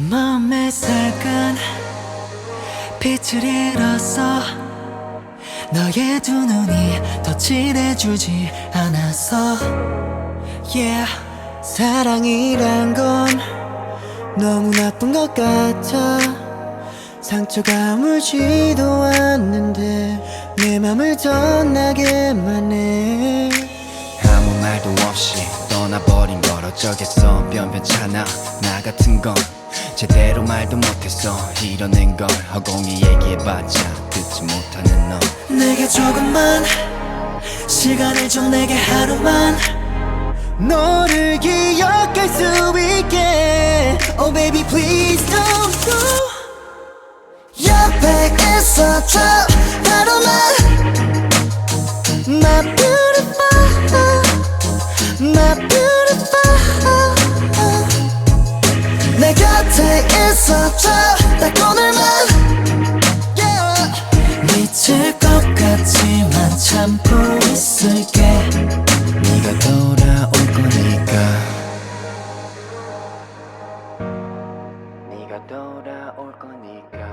맘에 살간 빛을 잃었어 너의 두 눈이 더 친해주지 않았어 Yeah 사랑이란 건 너무 나쁜 것 같아. 상처가 물지도 않는데 내 맘을 떠나게만 해. 아무 말도 없이 떠나버린 걸 어쩌겠어. 변변찮아. 나 같은 건 제대로 말도 못했어. 이뤄낸 걸 허공이 얘기해봤자 듣지 못하는 너. 내게 조금만 시간을 좀 내게 하루만. 너를 기억할 수 있게. Oh baby please don't go. 옆에 있어줘 곁에 있어줘. 딱 오늘만. Yeah. 미칠 것 같지만 참고 있을게. 네가 돌아올 거니까. 네가 돌아올 거니까.